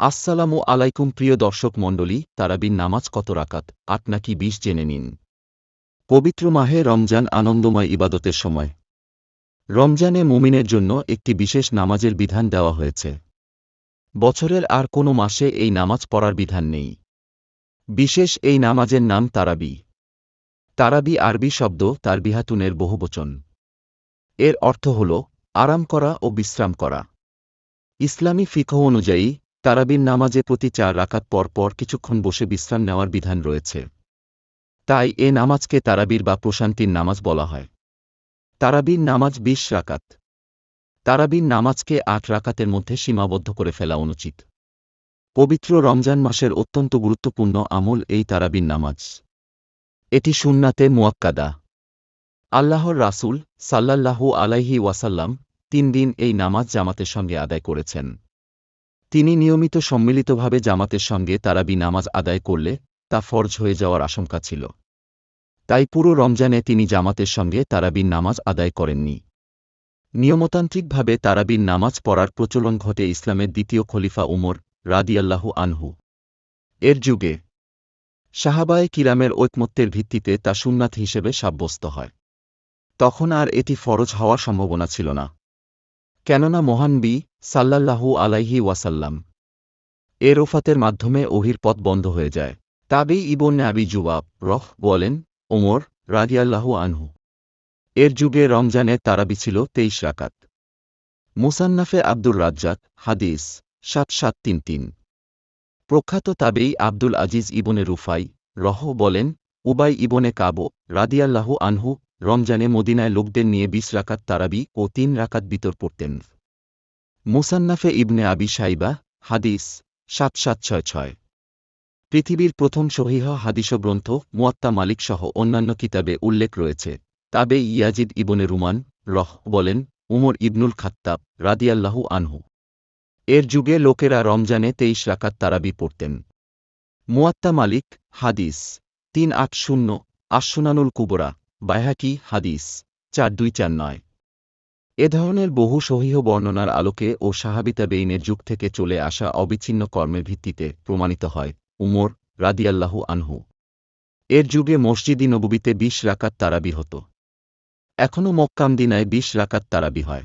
আসসালামু আলাইকুম প্রিয় দর্শক মণ্ডলী, তারাবির নামাজ কত রাকাত? আট নাকি বিশ জেনে নিন। পবিত্র মাহে রমজান আনন্দময় ইবাদতের সময়। রমজানে মুমিনের জন্য একটি বিশেষ নামাজের বিধান দেওয়া হয়েছে। বছরের আর কোনো মাসে এই নামাজ পড়ার বিধান নেই। বিশেষ এই নামাজের নাম তারাবি। তারাবি আরবি শব্দ তার বিহাতুনের বহুবচন। এর অর্থ হল আরাম করা ও বিশ্রাম করা। ইসলামী ফিকহ অনুযায়ী তারাবির নামাজে প্রতি চার রাকাত পর পর কিছুক্ষণ বসে বিশ্রাম নেওয়ার বিধান রয়েছে। তাই এ নামাজকে তারাবির বা প্রশান্তির নামাজ বলা হয়। তারাবির নামাজ বিশ রাকাত। তারাবির নামাজকে আট রাকাতের মধ্যে সীমাবদ্ধ করে ফেলা অনুচিত। পবিত্র রমজান মাসের অত্যন্ত গুরুত্বপূর্ণ আমল এই তারাবির নামাজ। এটি সুন্নাতে মুয়াক্কাদা। আল্লাহর রাসূল সাল্লাল্লাহু আলাইহি ওয়াসাল্লাম তিন দিন এই নামাজ জামাতের সঙ্গে আদায় করেছেন। তিনি নিয়মিত সম্মিলিতভাবে জামাতের সঙ্গে তারাবি নামাজ আদায় করলে তা ফরজ হয়ে যাওয়ার আশঙ্কা ছিল। তাই পুরো রমজানে তিনি জামাতের সঙ্গে তারাবির নামাজ আদায় করেননি। নিয়মতান্ত্রিকভাবে তারাবির নামাজ পড়ার প্রচলন ঘটে ইসলামের দ্বিতীয় খলিফা উমর রাদিয়াল্লাহু আনহু। এর যুগে সাহাবায়ে কিরামের ঐকমত্যের ভিত্তিতে তা সুন্নাত হিসেবে সাব্যস্ত হয়। তখন আর এটি ফরজ হওয়ার সম্ভাবনা ছিল না। কেননা মহানবী সাল্লাল্লাহু আলাইহি ওয়াসাল্লাম এর ওফাতের মাধ্যমে ওহির পথ বন্ধ হয়ে যায়। তাবেই ইবন আবি জুবাব রহ বলেন, ওমর রাদিয়াল্লাহু আনহু, এর যুগে রমজানে তারাবি ছিল তেইশ রাকাত। মুসান্নাফে আব্দুর রাজ্জাক, হাদিস সাত সাত তিন তিন। প্রখ্যাত তাবেই আব্দুল আজিজ ইবনে রুফাই রহ বলেন, উবাই ইবনে কাবো রাদিয়াল্লাহু আনহু রমজানে মদিনায় লোকদের নিয়ে বিশ রাকাত তারাবি ও তিন রাকাত বিতর পড়তেন। মুসান্নাফে ইবনে আবি সাইবা হাদিস, সাত সাত ছয় ছয়। পৃথিবীর প্রথম সহিহ হাদিস গ্রন্থ মুয়াত্তা মালিক সহ অন্যান্য কিতাবে উল্লেখ রয়েছে। তাবে ইয়াজিদ ইবনে রুমান, রহ, বলেন, উমর ইবনুল খাত্তাব রাদিয়াল্লাহু আনহু। এর যুগে লোকেরা রমজানে তেইশ রাকাত তারাবি পড়তেন। মুয়াত্তা মালিক, হাদিস, তিন আট শূন্য আশুনানুল কুবরা। বায়হাকি হাদিস, চার দুই চার নয়। এ ধরনের বহু সহিহ বর্ণনার আলোকে ও সাহাবিতা বেইনের যুগ থেকে চলে আসা অবিচ্ছিন্ন কর্মের ভিত্তিতে প্রমাণিত হয় উমর রাদিয়াল্লাহু আনহু। এর যুগে মসজিদি নবুবিতে বিশ রাকাত তারাবি হতো। এখনও মক্কামদিনায় বিশ রাকাত তারাবি হয়।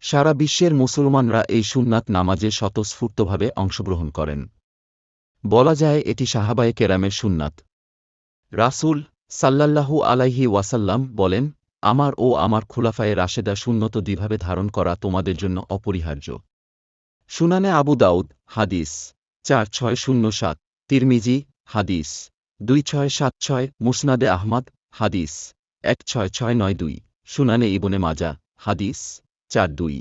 সারা বিশ্বের মুসলমানরা এই সুন্নাত নামাজে স্বতঃস্ফূর্তভাবে অংশগ্রহণ করেন। বলা যায় এটি সাহাবায়ে কেরামের সুন্নাত। রাসূল সাল্লাল্লাহু আলাইহি ওয়াসাল্লাম বলেন, আমার ও আমার খুলাফায়ে রাশেদা শূন্যত দুইভাবে ধারণ করা তোমাদের জন্য অপরিহার্য। সুনানে আবু দাউদ, হাদিস, চার ছয় শূন্য সাত, তিরমিজি, হাদিস, দুই ছয় সাত ছয়, মুসনাদে আহমদ, হাদিস, এক ছয় ছয় নয় দুই, সুনানে ইবনে মাজা, হাদিস, চার দুই।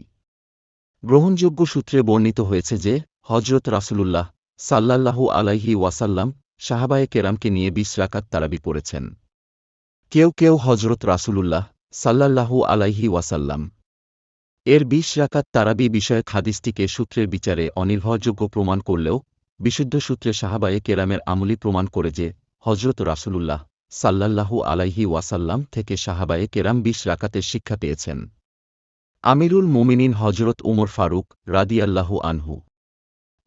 গ্রহণযোগ্য সূত্রে বর্ণিত হয়েছে যে হজরত রাসূলুল্লাহ সাল্লাল্লাহু আলাইহি ওয়াসাল্লাম সাহাবায়ে কেরামকে নিয়ে বিশ রাকাত তারাবি পড়েছেন। কেউ কেউ হজরত রাসূলুল্লাহ সাল্লাল্লাহু আলাইহি ওয়াসাল্লাম। এর বিশ রাকাত তারাবি বিষয়ক হাদিসটিকে সূত্রের বিচারে অনির্ভরযোগ্য প্রমাণ করলেও বিশুদ্ধ সূত্রে সাহাবায়ে কেরামের আমলি প্রমাণ করে যে হজরত রাসূলুল্লাহ সাল্লাল্লাহু আলাইহি ওয়াসাল্লাম থেকে সাহাবায়ে কেরাম বিশ রাকাতের শিক্ষা পেয়েছেন। আমিরুল মুমিনিন হজরত উমর ফারুক রাদিয়াল্লাহু আনহু।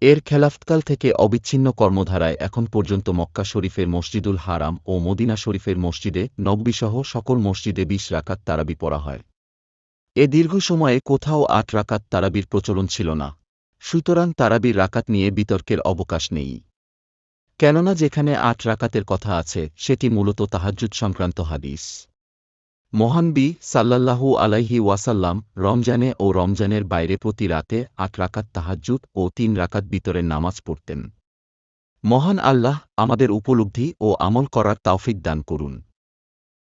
এর খেলাফতকাল থেকে অবিচ্ছিন্ন কর্মধারায় এখন পর্যন্ত মক্কা শরীফের মসজিদুল হারাম ও মদিনা শরীফের মসজিদে নব্বিসহ সকল মসজিদে বিশ রাকাত তারাবি পড়া হয়। এ দীর্ঘ সময়ে কোথাও আট রাকাত তারাবির প্রচলন ছিল না। সুতরাং তারাবির রাকাত নিয়ে বিতর্কের অবকাশ নেই। কেননা যেখানে আট রাকাতের কথা আছে, সেটি মূলত তাহাজ্জুদ সংক্রান্ত হাদিস। মহানবী সাল্লাল্লাহু আলাইহি ওয়াসাল্লাম রমজানে ও রমজানের বাইরে প্রতি রাতে আট রাকাত তাহাজ্জুদ ও তিন রাকাত বিতরের নামাজ পড়তেন। মহান আল্লাহ আমাদের উপলব্ধি ও আমল করার তাওফিক দান করুন।